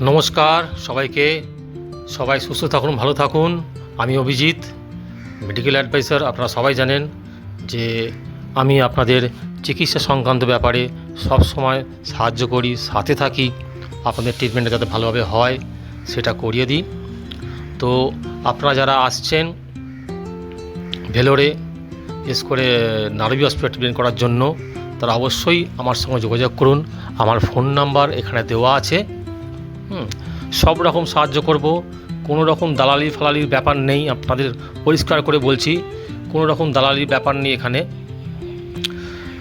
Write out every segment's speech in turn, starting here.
নমস্কার সবাইকে। সবাই সুস্থ থাকুন, ভালো থাকুন। আমি অভিজিৎ মেডিকেল অ্যাডভাইসার আপনারা সবাই জানেন যে আমি আপনাদের চিকিৎসা সংক্রান্ত ব্যাপারে সব সময় সাহায্য করি, সাথে থাকি, আপনাদের ট্রিটমেন্টটা যাতে ভালোভাবে হয় সেটা করিয়ে দিই। তো আপনারা যারা আসছেন ভেলোরে, বিশেষ করে নারবি হসপিটাল ট্রিটমেন্ট করার জন্য, তারা অবশ্যই আমার সঙ্গে যোগাযোগ করুন। আমার ফোন নাম্বার এখানে দেওয়া আছে। হুম, সব রকম সাহায্য করব। কোনো রকম দালালি ফালালির ব্যাপার নেই আপনাদের পরিষ্কার করে বলছি, কোনো রকম দালালির ব্যাপার নেই এখানে।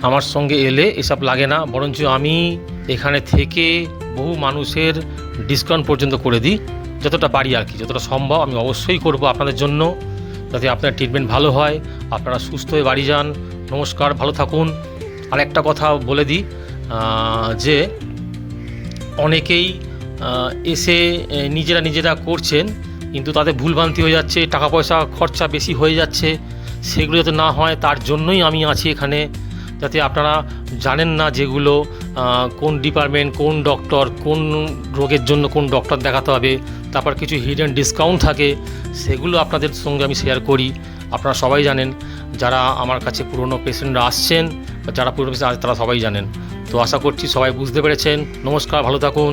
আমার সঙ্গে এলে এসব লাগে না, বরঞ্চ আমি এখানে থেকে বহু মানুষের ডিসকাউন্ট পর্যন্ত করে দিই, যতটা পারি আর কি, যতটা সম্ভব আমি অবশ্যই করব আপনাদের জন্য, যাতে আপনার ট্রিটমেন্ট ভালো হয়, আপনারা সুস্থ হয়ে বাড়ি যান। নমস্কার, ভালো থাকুন। আর একটা কথা বলে দিই যে অনেকেই এসে নিজেরা নিজেরা করছেন, কিন্তু তাদের ভুলভ্রান্তি হয়ে যাচ্ছে টাকা পয়সা খরচা বেশি হয়ে যাচ্ছে, সেগুলো যাতে না হয় তার জন্যই আমি আছি এখানে। যাতে আপনারা জানেন না যেগুলো কোন ডিপার্টমেন্ট, কোন ডক্টর, কোন রোগের জন্য কোন ডক্টর দেখাতে হবে, তারপর কিছু হিডেন ডিসকাউন্ট থাকে, সেগুলো আপনাদের সঙ্গে আমি শেয়ার করি। আপনারা সবাই জানেন, যারা আমার কাছে পুরনো পেশেন্টরা আসছেন যারা পুরনো পেশেন্ট তারা সবাই জানেন। তো আশা করছি সবাই বুঝতে পেরেছেন। নমস্কার, ভালো থাকুন।